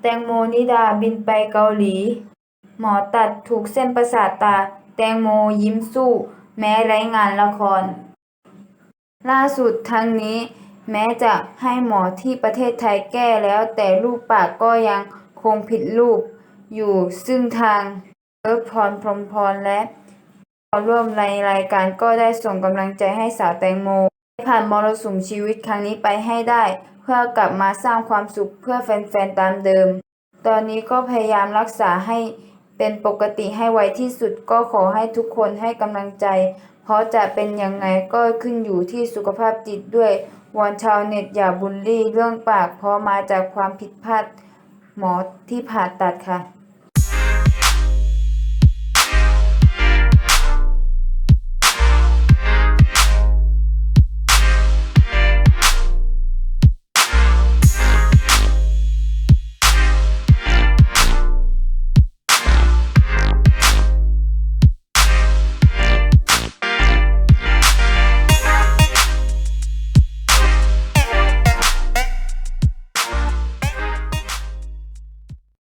แตงโมนิดาบินไปเกาหลี หมอตัดถูกเส้นประสาทตา แตงโมยิ้มสู้ แม้ไร้งานละคร ล่าสุดทั้งนี้ แม้จะให้หมอที่ประเทศไทยแก้แล้วแต่รูปปากก็ยังคงผิดรูป อยู่ซึ่งทางเอิร์พรพรมพรและขอร่วมในรายการก็ได้ส่งกำลังใจให้สาวแตงโมผ่านมรสุมชีวิตครั้งนี้ไปให้ได้ พื่อกลับมาสร้างความสุขเพื่อแฟนๆตามเดิม ตอนนี้ก็พยายามรักษาให้เป็นปกติให้ไวที่สุดก็ขอให้ทุกคนให้กำลังใจ เพราะจะเป็นยังไงก็ขึ้นอยู่ที่สุขภาพจิตด้วยวอนชาวเน็ตอย่าบูลลี่เรื่องปากเพราะมาจากความผิดพลาดหมอที่ผ่าตัดค่ะ